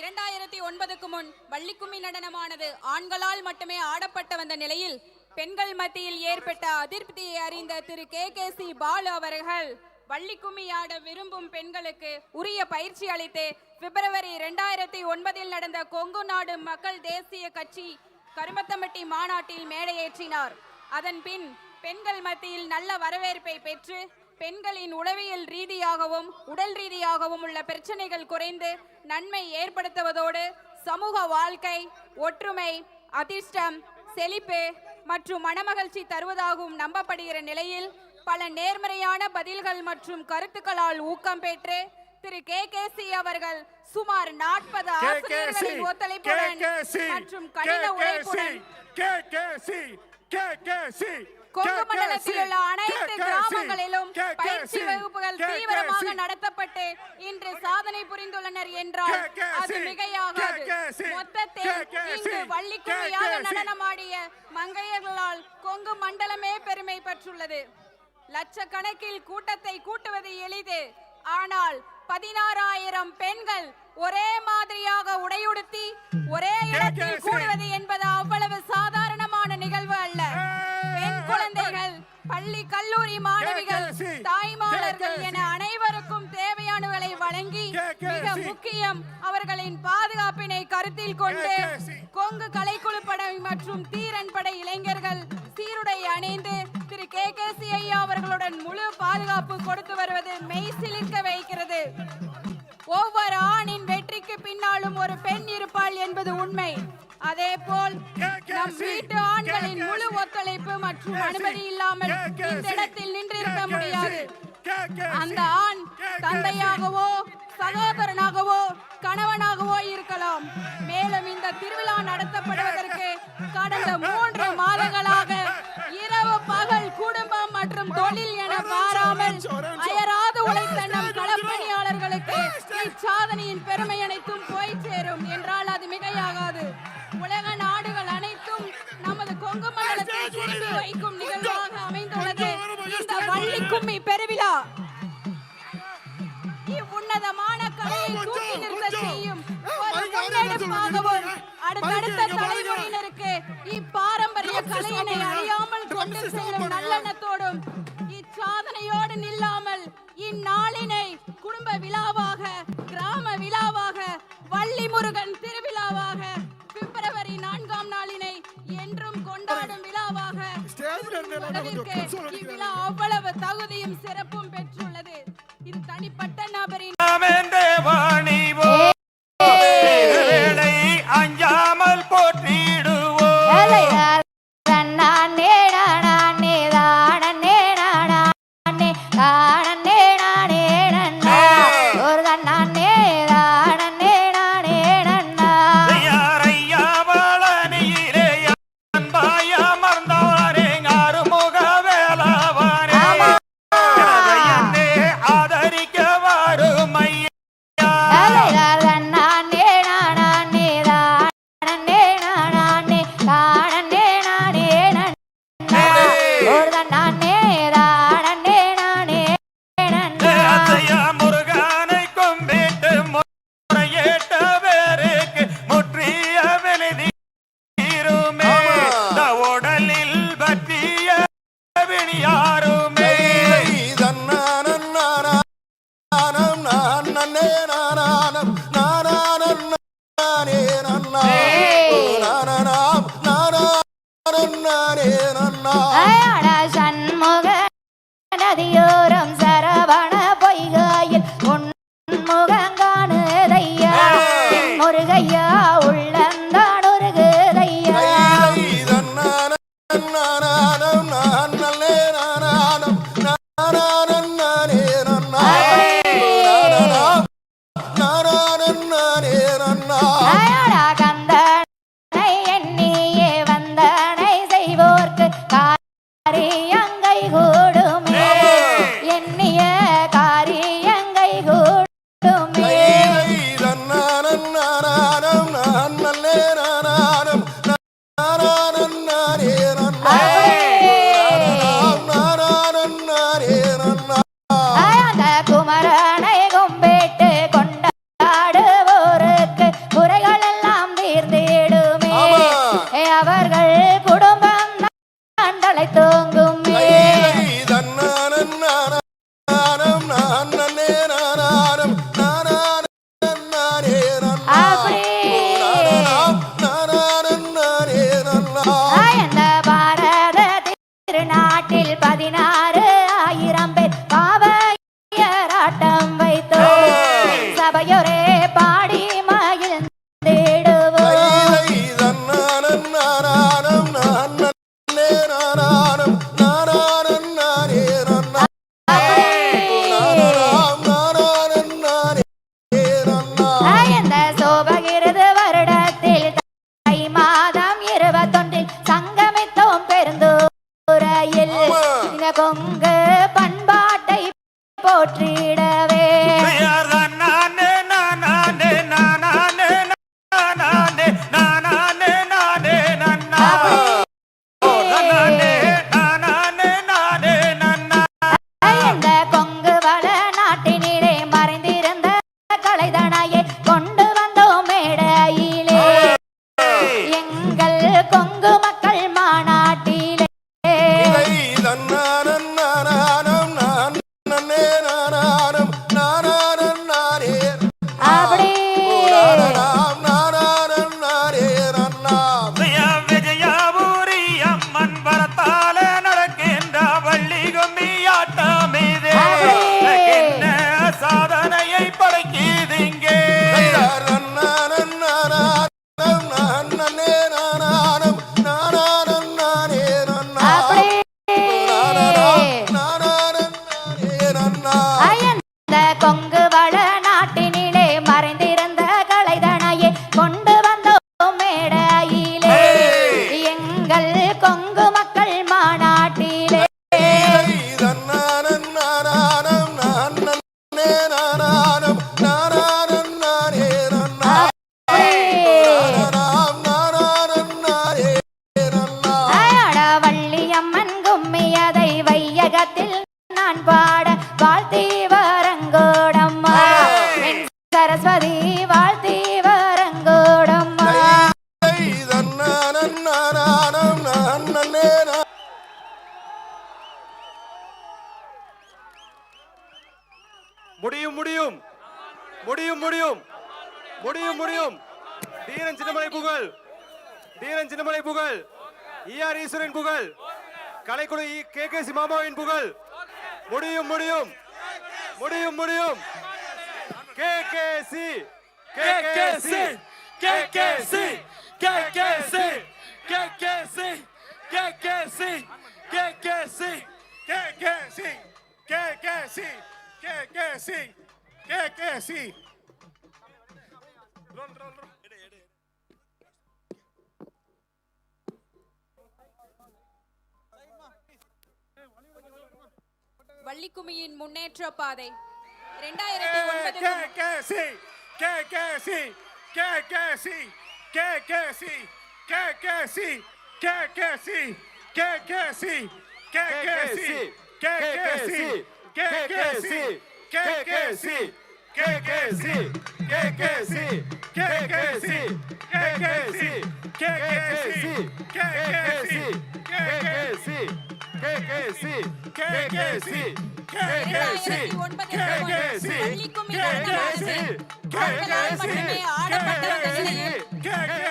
இரண்டாயிரத்தி ஒன்பதுக்கு முன் வள்ளிக்கும்மி நடனமானது ஆண்களால் மட்டுமே ஆடப்பட்டு வந்த நிலையில் பெண்கள் மத்தியில் ஏற்பட்ட அதிருப்தியை அறிந்த திரு. கே. கே. சி. பாலு அவர்கள் வள்ளிக்கும்மி ஆட விரும்பும் பெண்களுக்கு உரிய பயிற்சி அளித்து பிப்ரவரி இரண்டாயிரத்தி ஒன்பதில் நடந்த கொங்கு நாடு மக்கள் தேசிய கட்சி கருமத்தம்பட்டி மாநாட்டில் மேடையேற்றினார். அதன் பின் பெண்கள் மத்தியில் நல்ல வரவேற்பை பெற்று பெண்களின் உளவியல் ரீதியாகவும் உடல் ரீதியாகவும் உள்ள பிரச்சனைகள் குறைந்து நன்மை ஏற்படுத்துவதோடு சமூக வாழ்க்கை ஒற்றுமை அதிர்ஷ்டம் செழிப்பு மற்றும் மனமகிழ்ச்சி தருவதாகவும் நம்பப்படுகிற நிலையில் பல நேர்மறையான பதில்கள் மற்றும் கருத்துக்களால் ஊக்கம் பெற்று திரு. கே. கே. சி. அவர்கள் சுமார் நாற்பது ஆசிரியர்களின் ஒத்துழைப்புடன் மற்றும் கடின உழைப்புடன் கொங்கு மண்டலத்தில் உள்ள அனைத்து கிராமங்களிலும் பயிற்சி வகுப்புகள் தீவிரமாக நடத்தப்பட்டு இன்று சாதனை புரிந்துள்ளனர் என்றால் அது மிகையாகாது. மொத்தத்தில் இங்கு வள்ளிக்குமையாக நடனமாடிய மங்கையர்களால் கொங்கு மண்டலமே பெருமை பெற்றுள்ளது. லட்சக்கணக்கில் கூட்டத்தை கூட்டுவது எளிது. ஆனால் பதினாறாயிரம் பெண்கள் ஒரே மாதிரியாக உடையுடுத்தி ஒரே இடத்தில் கூடுவது என்பது அவ்வளவு சாதாரணமான கல்லூரி மாணவிகள் தாய்மார்களர்கள் என அனைவருக்கும் தேவையானவர்களை வழங்கி மிக முக்கியம் அவர்களின் பாதுகாப்பினை கருத்தில் கொண்டு கொங்கு கலைக்குழு படை மற்றும் தீரன் படை இளைஞர்கள் சீருடை அணிந்து திரு கே கே சி ஐயா அவர்களுடன் முழு பாதுகாப்பு கொடுத்து வருவது மெய் சிலிர்க்க வைக்கிறது. ஒவ்வொரு ஆணின் வெற்றிக்கு பின்னாலும் ஒரு பெண் இருப்பாள் என்பது உண்மை. அதே போல் நம் வீட்டு ஆண்களின் முழு ஒத்துழைப்பு மற்றும் அனுமதி இல்லாமல் இந்த இடத்தில் நின்றிருக்க முடியாது. அந்த ஆண் தந்தையாகவோ சகோதரனாகவோ கணவனாகவோ இருக்கலாம். மேலும் இந்த திருவிழா நடத்தப்படுவதற்கு கடந்த மூன்று மாதங்களாக இரவு பகல் குடும்பம் மற்றும் தொழில் என பாராமல் அயராது உழைத்த நம் களப்பணியாளர்களுக்கு இச்சாதனையின் பெருமை வைக்கும் நிகழ்வாக அமைந்துள்ளது இந்த வள்ளி கும்மி பெருவிழா இவ்வுன்னதமான கலையை தூக்கி நிறுத்த செய்யும் ஒரு முன்னெடுப்பாகவும் அடுத்தடுத்த தலைமுறையினருக்கு இப்பாரம்பரிய கலையினை அழியாமல் கொண்டு செல்லும் நல்லெண்ணத்தோடும் இச்சாதனையோடு நில்லாமல் இந்நாளினை குடும்ப விழாவாக கிராம விழாவாக வள்ளி முருகன் அளவிற்கு இவ்விழா அவ்வளவு தகுதியும் சிறப்பும் பெற்றுள்ளது. இது தனிப்பட்ட நபரின் அஞ்சாமல் போற்றிடுவோம் ஐயா நானே நன்னா अरे अंगई हो Nueva முடியும் முடியும் முடியும் தீரன் சின்னமலை புகழ் தீரன் சின்னமலை புகழ் ஈஆர் ஈஸ்வரன் புகழ் கலைக்குழு கே கே சி மாமாவின் புகழ் முடியும் முடியும் முடியும் முடியும் K K C K K C K K C K K C K K C K K C K K C K K C K K C K K C K K C வள்ளிக்குமியின் முன்னேற்ற பாதை இரண்டாயிரத்தி ஒன்பது KKC, KKC, KKC, KKC, KKC, KKC, KKC, KKC, KKC, KKC, KKC,